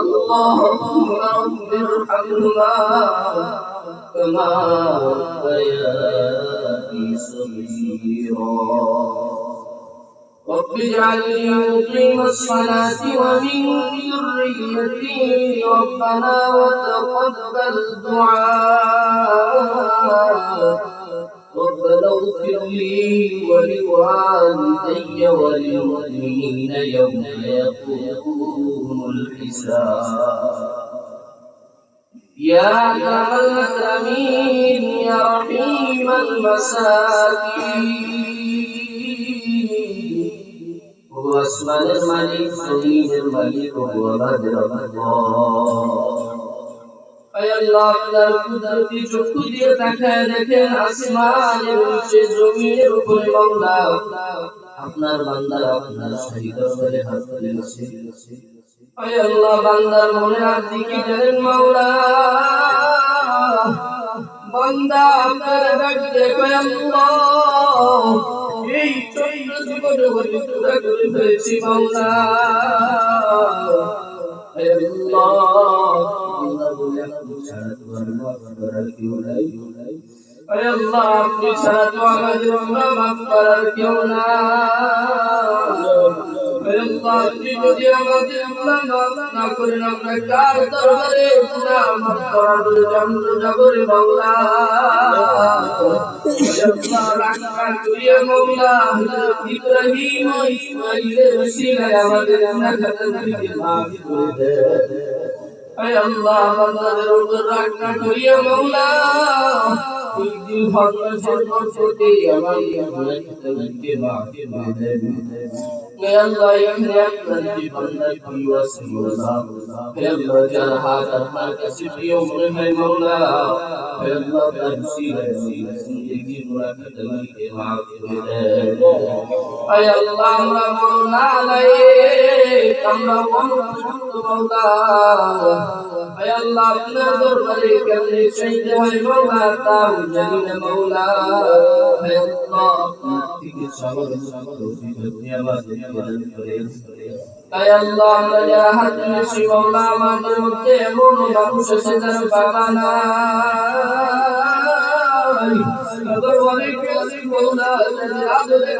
اللهم رب ارحمهما كما ربياني صغيرا. رب اجعلني مقيم الصلاة ومن ذريتي ربنا وتقبل دعاء. ربنا اغفر لي ولوالدي وللمؤمنين يوم يقوم الحساب. يا أكرم الأكرمين يا رحيم المساكين. هو أسمان الملك سليم الملك هو بدر الله আপনার তাকায় দেখেন আপনার বান্দারা আপনার শাহী দরবারে হাত তুলে আছে বান্দার মনে হাত দিকে জানেন মাওলা। বান্দা আপনার এই চৈত্র জীবনে আল্লাহ আপনি ছাড়া তো আমাদের গুনাহ মাফ করার কেউ নাই আপনি যদি না আমরা ইব্রাহিম আয় আল্লাহ বান্দাদের উপর রাগ না করিয়া মাওলা এই দিন ভগবান সরকার করতে আমার গুনাহ খাতাগুলিকে মাফ করে দেন হে আল্লাহ এখানে আপনার যে বান্দা প্রিয় আছে মাওলা হে আল্লাহ যার হাত আপনার কাছে প্রিয় মনে হয় মাওলা হে আল্লাহ আমরা না যারা হাত তুলেছি মাওলা আমাদের মধ্যে এমন মানুষ আছে যার বাবা নাই আদর অনেক আছে মাওলা যাদের আদরের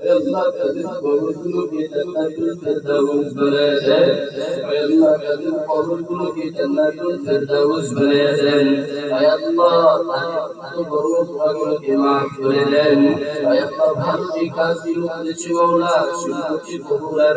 আল্লাহ কাদের কবরগুলোকে জান্নাতুল ফেরদাউস বানায় দেন আয় আল্লাহ কাদের কবরগুলোকে জান্নাতুল ফেরদাউস বানায় দেন আয় আল্লাহ তাদের বড় গুনাহগুলোকে মাফ করে দেন আয় আল্লাহ ভালো যে কাজগুলো করেছে মাওলা সেগুলোকে কবুল আর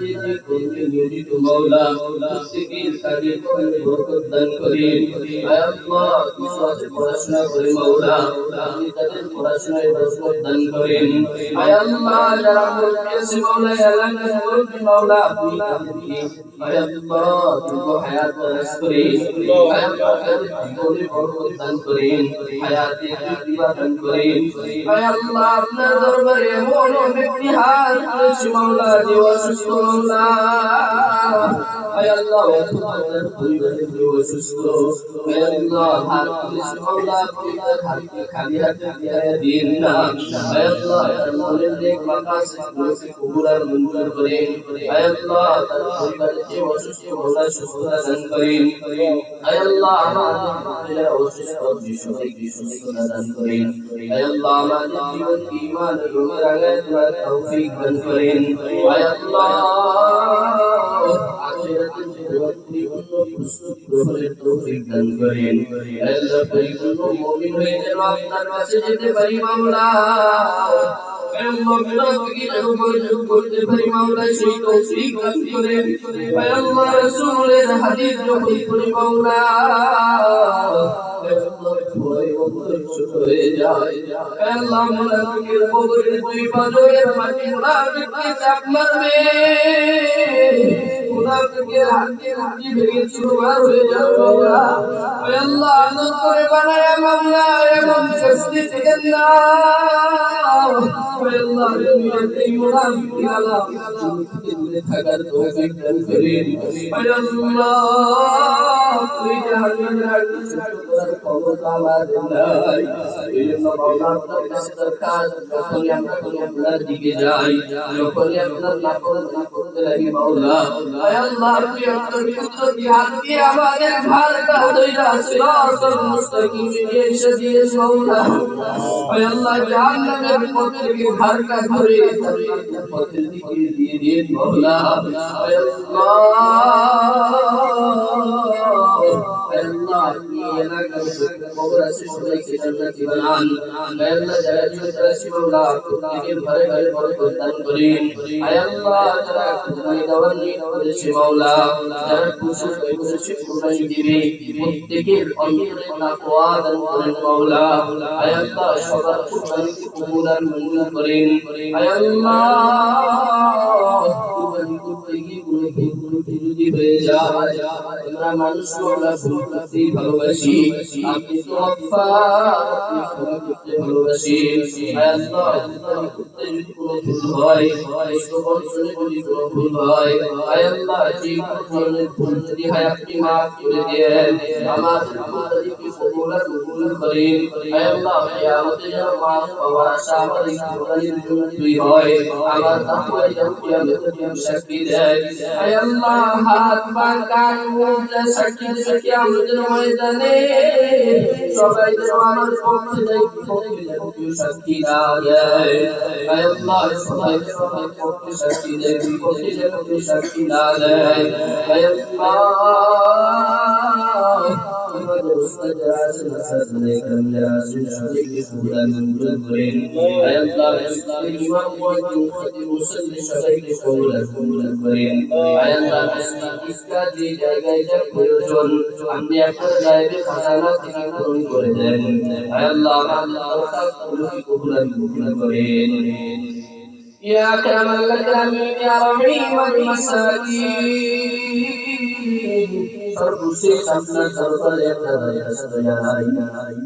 যে কর্মে নিয়োজিত মাওলা প্রত্যেকের কাজে কর্মে বরকত দান করেন আল্লাহ কিছু পড়াশোনা করে মাওলা আপনি তাদের পড়াশোনায় বরকত দান করেন আল্লাহ যারা মুরব্বী মাওলা এলান মুরব্বী মাওলা আপনি তাদেরকে আল্লাহ দীর্ঘ হায়াত দারাজ করেন আল্লাহ তাদের জীবনে বরকত দান করেন হায়াতে দিবা দান করেন আল্লাহ আপনার দরবারে এমন ব্যক্তি হাত তুলেছে মাওলা যে অসুস্থ মাওলা আয় আল্লাহ আপনার পরিবারের যে অসুস্থ আয় আল্লাহ হাত তুলেছে মাওলা আপনি তার হাতকে খালি হাতে ফিরাইয়া দিন না আয় আল্লাহ তার মনের নেক মাকাসিদ গুলোকে কবুল আর মঞ্জুর করেন আয় আল্লাহ তার পরিবারের যে অসুস্থ মাওলা সুস্থতা দান করেন আয় আল্লাহ আমাদের যারা অসুস্থ যে সবাইকে সুস্থতা দান করেন আয় আল্লাহ আমাদের জীবনকে ঈমান এবং রাগায় তোলার তৌফিক দান করেন আয় আল্লাহ তৌফিক দান করেন আল্লাহ পরিপূর্ণ মুমিন হয়ে যেন আপনার কাছে যেতে পারি মাওলা করতে পারি মাওলা সেই তৌফিক দান করেন আল্লাহ রাসূলের হাদিস যখন পড়ি মাওলা হয়ে আল্লাহ মুনাফিকের কবরের দুই পাজরের মাটি মুনাফিককে চাপ মারবে মুনাফিকের হাতে আল্লাহ করে বানায় মাওলা এমন সৃষ্টি না। আয় আল্লাহ দিকে যাই আমাদের জাহান্নামের পথ ঘাড়টা ধরে জান্নাতের পথের দিকে দিয়ে দিন মাওলা আল্লাহ প্রত্যেকের ঘরে ঘরে অন্তরে তাকওয়া দান করেন মাওলা আয় সবার কুরবানিকে কবুল আর মঞ্জুর করেন আয় আল্লাহ কুরবানি করতে গিয়ে কোনো ভুল ত্রুটি যদি হয়ে যায় আমরা মানুষ আমরা ভুল করতেই ভালোবাসি আপনি তো গফফার, আপনি ক্ষমা করতে ভালোবাসেন আয় আল্লাহ কুরবানি করতে যদি কোনো ভুল হয় শ্রবণ শুনে যদি কোনো ভুল হয় আয় আল্লাহ যে কোনো ধরনের ভুল যদি হয় আপনি মাফ করে দেন আমার মঞ্জুর করেন আয় আল্লাহ কিয়ামতে যেন আমার এই কুরবানির জন্য তুই হয় আমার তাকওয়া যেন কিয়ামতে তুমি সাক্ষী দেয় আয় আল্লাহ হাত পা কান মুখ যা সাক্ষী দেবে কিয়ামতের ময়দানে সবাই যেন আমার পক্ষে যায় পক্ষে যেন সাক্ষী না দেয় আল্লাহ সবাই যেন পক্ষে সাক্ষী দেয় বিপক্ষে যেন কেউ সাক্ষী না আল্লাহ যারা আছেন আসাদুল্লাহ ইকরাম যারা আছেন সবাইকে কবুল মঞ্জুর করেন আয় আল্লাহ ইসলামের ইমাম মুয়াজ্জিন খতিব মুসল্লি সবাইকে কবুল মঞ্জুর করেন আয় আল্লাহ ইসকা যে জায়গায় যা প্রয়োজন আপনি আপনার গায়েবে খাজানা থেকে পূরণ করে দেন আয় আল্লাহ আমাদের দরখাস্তগুলোকে কবুল মঞ্জুর করেন يا أكرم الأكرمين يا رحيم المساكين সর্বশেষ আপনার দরবারে একটা দরখাস্ত জানাই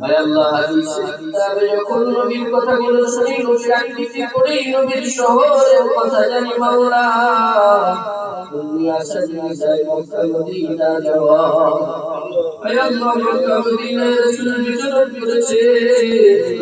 আয় আল্লাহ হাদিসের কিতাবে যখন নবীর কথাগুলো শুনি নবীর আকৃতি পড়ি নবীর শহরের কথা জানি মাওলা তুমি আশা দিনে যাই মক্কা মদিনা যাওয়া আয় আল্লাহ মক্কা মদিনায় রাসূল বিচরণ করেছে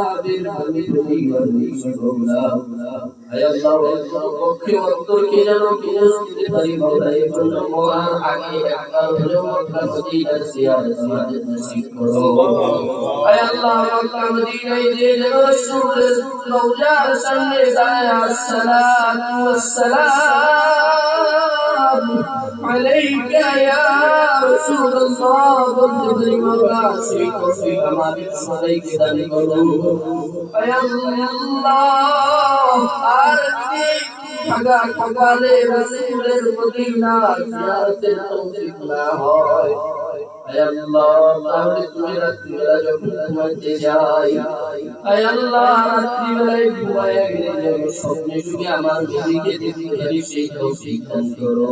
বলি বলি বলি মৌলা হে আল্লাহ পক্ষে অন্তরকে যেন কিনে শুনতে পারি মৌলা এই জন্য মহান আগে একবার হলেও মক্কা মদিনার জিয়ারত আমাদের নসিব করো হে আল্লাহ, মক্কা, মদিনায় যে যেন রাসূলের রওজার সামনে দাঁড়ায়। আসসালাতু ওয়াসসালাম। عليك يا رسول الله বলতে পারি মৌলা সেই তৌফিক আমাদের সবাইকে দান করুন হে আল্লাহ আর যদি ঠাগা ঠাগালে রাসূলের মদিনা জিয়ারতের তৌফিক না হয় হে আল্লাহ তাহলে তুমি রাত্রিবেলা যখন ঘুমাইতে যাই হে আল্লাহ রাত্রিবেলায় ঘুমায় গেলে যেন স্বপ্নে যুগে আমার নবীকে দেখতে পারি সেই তৌফিক দান করো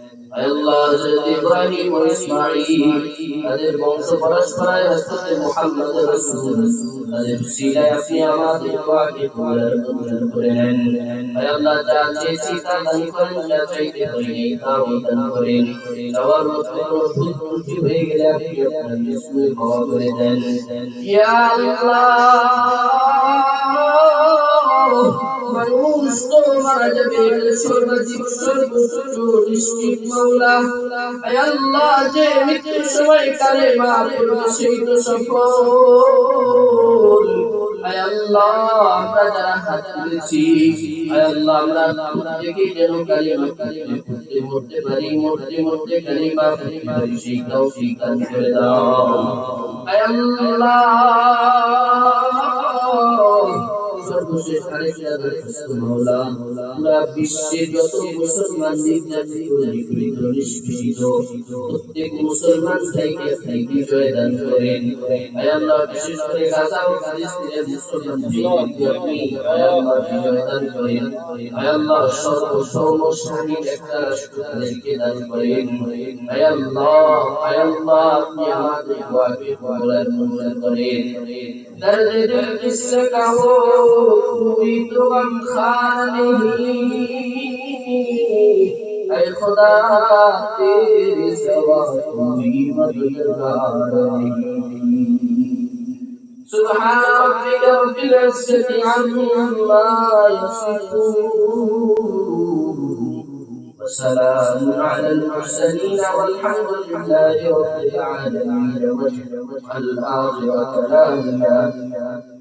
বংশ পরস্পরায় হযরত মুহাম্মদ রাসূল তাদের সিলায় করেন। হয়ে গেলে মানুষ তো মারা যাবে সর্বাধিক সর্বোচ্চ নিশ্চিত মাওলা আল্লাহ যে মৃত্যুর সময় কালে মা পড়বে আমরা যারা হাত তুলেছি আল্লাহ আমরা প্রত্যেকে যেন কালিমা পড়তে মরতে পারি মরতে মরতে কালিমা সেই তৌফিক দান করে দাও আল্লাহ সাথে মৌলা পুরা বিশ্বে যত মুসলমান أريد أن خانني اے خدا تیرے سوا کوئی مددگار نہیں۔ سبحان ربك رب العزة عما يصفون وسلام على المرسلين والحمد لله رب العالمين. والآخر كلامنا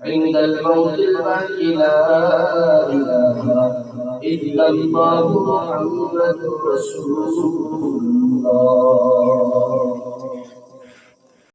عند الموت الباقي لا إله إلا الله محمد رسول الله.